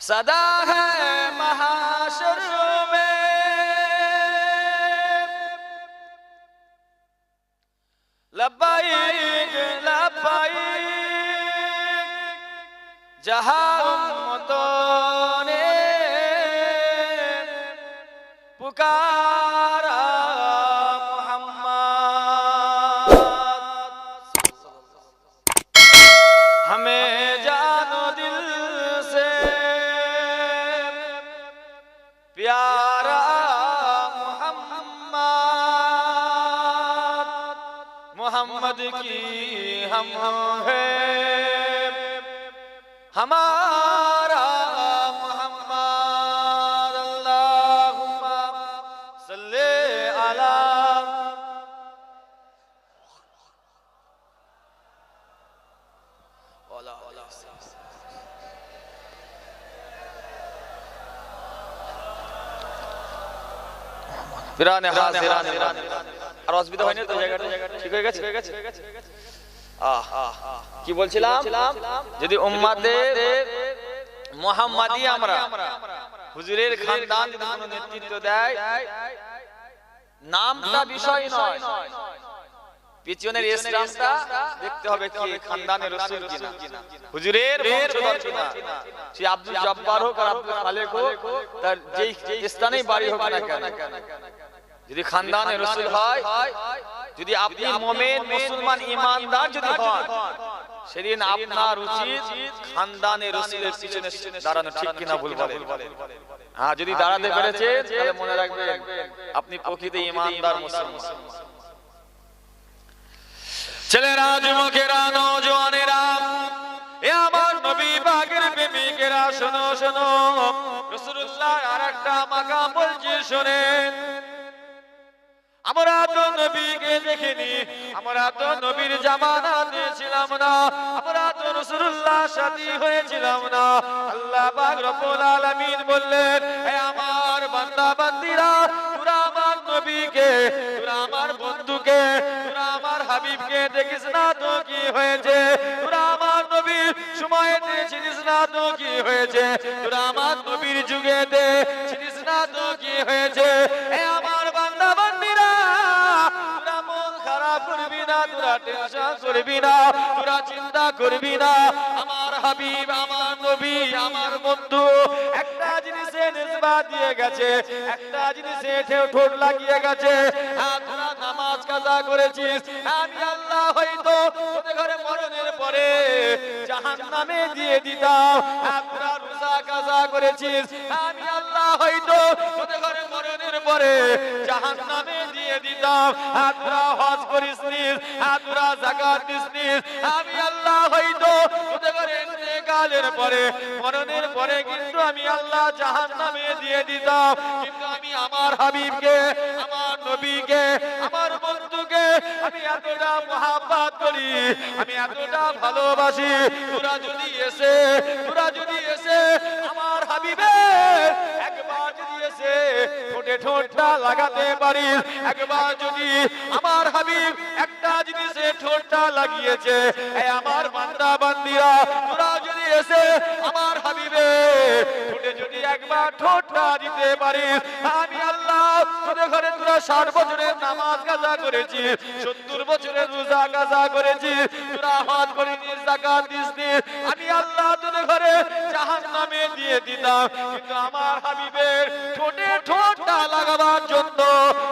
सदा है महाशर में लब्बाइक लब्बाइक जहां उम्मतों ने पुकारा की हम है। हमारा मोहम्मद अल्लाहुम्मा सल्ले अला बिरान हाजिरान আর অসুবিধা হয়নি তো ঠিক হয়ে গেছে? কি বলছিলাম? যদি উম্মাদের মোহাম্মদী আমরা হুজুরের খানদান কোনো নেতৃত্ব দেয়, নামটা বিষয় নয়। পিছনের ইসলামটা দেখতে হবে কি, খানদানের রাসূল কিনা। হুজুরের বংশধর কিনা। সে আব্দুল জব্বার হোক আর আব্দুল খালেক হোক, তার যেই স্থানেই বাড়ি হোক না কেন। যদি খানদানে রাসূল হয় যদি আপনি মুমিন মুসলমান ইমানদার যদি হন সেদিন আপনার উচিত খানদানের রাসূলের পিছনে দাঁড়ানো ঠিক কিনা ভুল বলে হ্যাঁ যদি দাঁড়াতে পেরেছে তাহলে মনে রাখবেন আপনি প্রকৃত ইমানদার মুসলমান। ছেলেরা যুবকেরা নজওয়ানেরা এ আমার নবী বাগের প্রেমিকেরা শোনো শোনো। রাসূলুল্লাহ আর একটা মাকাম বলছে শোনেন। আমরা তো নবীকে দেখিনি, আমরা তো নবীর না, আমরা তো হয়েছিলাম না। আল্লাহ বললেন হে আমার বান্দা তোরা আমার নবীকে, তোরা আমার বন্ধুকে, তোরা আমার হাবিবকে দেখিস না তো কি হয়েছে? তোরা আমার নবীর চিনিস না তো কি হয়েছে? তোরা আমার নবীর যুগেতে চিনিস না তো কি হয়েছে? তোরা করবি না, তোরা চিন্তা করবি না। আমার হাবিব, আমার নবী, আমার বন্ধু, একটা জিনিসে নিসবাত দিয়ে গেছে, একটা জিনিসে ঠোঁট লাগিয়ে গেছে। হ্যাঁ তোরা নামাজ কাজা করেছিস। আমি আল্লাহ হয়তো ঘরে মরণের পরে দিয়ে দিতাম। হ্যাঁ তোরা করেছিস? আমি আল্লাহ হয়তো মরণের পরে জাহান্নামে দিয়ে দিতাম। হ্যাঁ তোরা হজ করিস নিস তোরা জাকাত দিস নিস আমি আল্লাহ হয়তো পরে, মরণের পরে কিন্তু আমি আল্লাহ দিয়ে দিতাম। কিন্তু আমি আমার হাবিবকে, আমার নবীকে, আমার বন্ধুকে আমি এতটা মহাব্বত করি, আমি এতটা ভালোবাসি। তোরা যদি এসে, তোরা যদি এসে আমার হাবিবে, একবার যদি এসে লাগাতে একবার যদি আমার হাবিব একটা জিনিসে ঠোঁটটা লাগিয়েছে আমার বান্দা বান্দিরা তোরা যদি এসে আমার হাবিবে, ঠোঁটে যদি একবার ঠোঁটটা দিতে পারিস আমি আল্লাহ তোদের ঘরে তোরা ষাট বছরের নামাজ কাজা করেছিস সত্তর বছরের রোজা কাজা করেছিস তোরা হজ করিনিস জাকাত দিসনিস আমি আল্লাহ তোদের ঘরে জাহান নামে দিয়ে দিতাম। কিন্তু আমার হাবিবের ঠোঁটে ঠোঁটটা লাগাবার জন্য,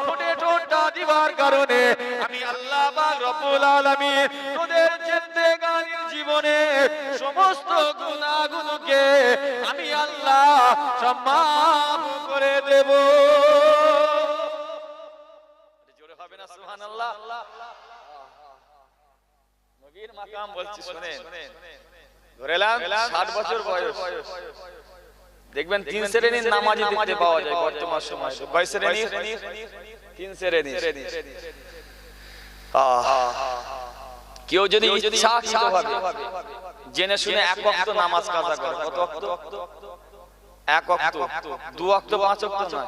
ঠোঁটে ঠোঁটটা দিবার কারণে আমি আল্লাহ রব্বুল আলামিন তোদের জিন্দেগানির জীবনে সমস্ত গুনাহগুলোকে আমি আল্লাহ সম্মান করে দেব। জোরে হবে না সুবহানাল্লাহ। নবীর মাকাম বলছি শুনেন। ধরে ষাট বছর বয়স। দেখবেন তিন শ্রেণির নামাজি দেখতে পাওয়া যায় বর্তমান সময়। কয় শ্রেণি তিন কেউ যদি ইচ্ছাকৃতভাবে জেনে শুনে এক ওয়াক্ত নামাজ কাজা করে কত ওয়াক্ত এক ওয়াক্ত দু ওয়াক্ত পাঁচ ওয়াক্ত নয়।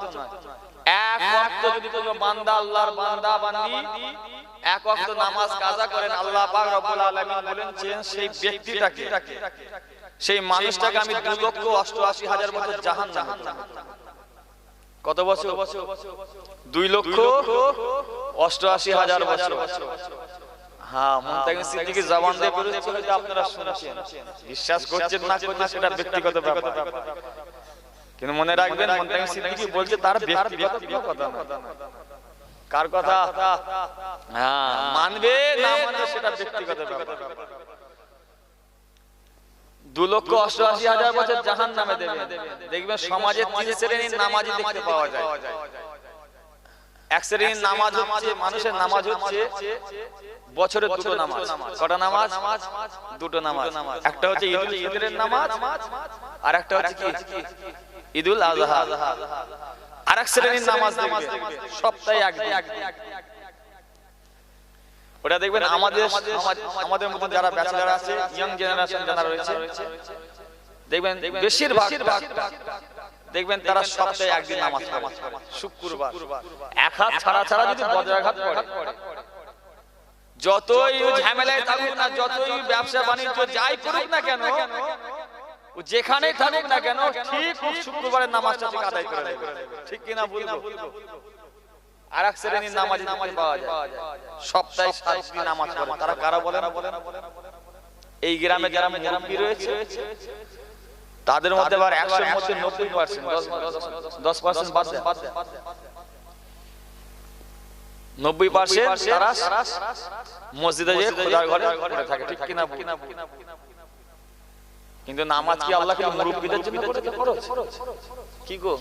এক ওয়াক্ত যদি কোনো বান্দা আল্লাহর বান্দা বান্দি এক ওয়াক্ত নামাজ কাজা করেন আল্লাহ পাক রব্বুল আলামিন বলেন সেই ব্যক্তিটাকে সেই মানুষটাকে আমি দু লক্ষ অষ্টআশি হাজার বছর জাহান কত বছর? দুই লক্ষ অষ্টআশি হাজার বছর। হ্যাঁ মুনতাকিম সিদ্দিকী জবান দিয়ে বেরোচ্ছে হয়তো আপনারা শুনছেন। বিশ্বাস করছেন না করছেন সেটা ব্যক্তিগত ব্যাপার। কিন্তু মনে রাখবেন মুনতাকিম সিদ্দিকী বলছে তার ব্যক্তিগত কথা না কার কথা? হ্যাঁ মানবে না মানবে সেটা ব্যক্তিগত ব্যাপার। দু লক্ষ অষ্টআশি হাজার বছর জাহান নামে দেবে। দেখবেন সমাজে তিন শ্রেণির নামাজি দেখতে পাওয়া যায়। নামাজ হচ্ছে মানুষের নামাজ হচ্ছে বছরে দুটো নামাজ কটা নামাজ? দুটো নামাজ। একটা হচ্ছে ঈদুল ফিতরের নামাজ আর একটা হচ্ছে কি? ঈদুল আজহা। আর এক শ্রেণির নামাজ সপ্তাহে একদিন। ওটা দেখবেন আমাদের আমাদের মতো যারা ব্যাচেলার আছে ইয়াং জেনারেশন যারা রয়েছে দেখবেন বেশিরভাগ দেখবেন তারা সপ্তাহে একদিন নামাজ পড়ে। শুক্রবার। এক হাত ছাড়া ছাড়া যদি বজ্রাঘাত পড়ে। যতই ঝামেলায় থাকুক না যতই ব্যবসা বাণিজ্য যাই করুক না কেন ও যেখানেই থাকুক না কেন ঠিক শুক্রবারের নামাজটা ঠিক আদায় করে দেবে ঠিক কিনা বলব? আর এক শ্রেণির নামাজ নামাজ পাওয়া যায়। সপ্তাহে সাত দিন নামাজ পড়ে। তারা কারা বলে না বলে না এই গ্রামে যারা মুরব্বী রয়েছে তাদের মধ্যে আবার একশোর মধ্যে নব্বই পার্সেন্ট দশ পার্সেন্ট বাদ নব্বই পার্সেন্ট তারা মসজিদে যে খোদার ঘরে পড়ে থাকে ঠিক কিনা কিন্তু নামাজ কি আল্লাহ কি মুরব্বীদের জন্য? কি গো?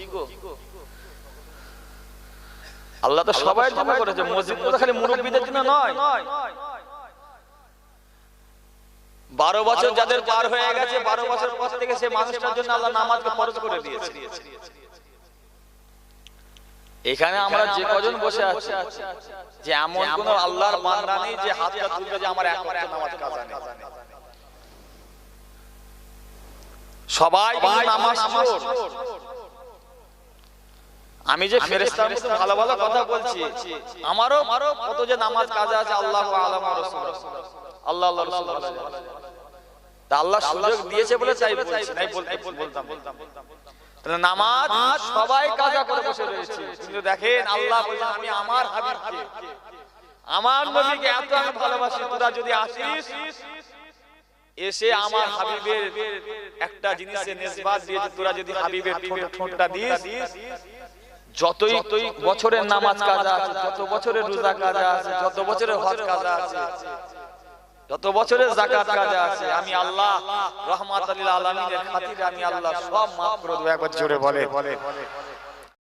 আল্লাহ তো সবাই জন্য করেছে মসজিদ তো খালি মুরব্বীদের জন্য নয়। বারো বছর যাদের পার হয়ে গেছে বারো বছর পর থেকে সে মানুষটার জন্য আল্লাহ নামাজকে ফরজ করে দিয়েছে। এখানে আমরা যে কজন বসে আছি যে এমন কোন আল্লাহর বান্দা নেই যে হাতটা তুলবে যে আমার এক ওয়াক্ত নামাজ কাজা নেই। সবাই নামাজ আমি যে ফেরেস্তার মতো ভালো ভালো কথা বলছি আমারও আমারও কত যে নামাজ কাজে আছে আল্লাহ আলাম আল্লাহ আল্লাহ আল্লাহ সুযোগ দিয়েছে বলে তাই বলছি। নাই বলতে বলতাম। তাহলে নামাজ সবাই কাজা করে বসে রয়েছে। কিন্তু দেখেন আল্লাহ আমি আমার হাবিবকে আমার নবীকে এত আমি ভালোবাসি তোরা যদি আসিস এসে আমার হাবিবের একটা নেসবাত দিয়েছে তোরা যদি হাবিবের ঠোঁট- ঠোঁটটা দিস যতই তুই বছরের নামাজ কাজা আছে যত বছরের রোজা কাজা আছে যত বছরের হজ কাজা আছে যত বছরের জাকাত কাজা আছে আমি আল্লাহ রহমাত আলামিনের খাতিরে আমি আল্লাহ সব মাফ করে দেবো একবার জোরে বলে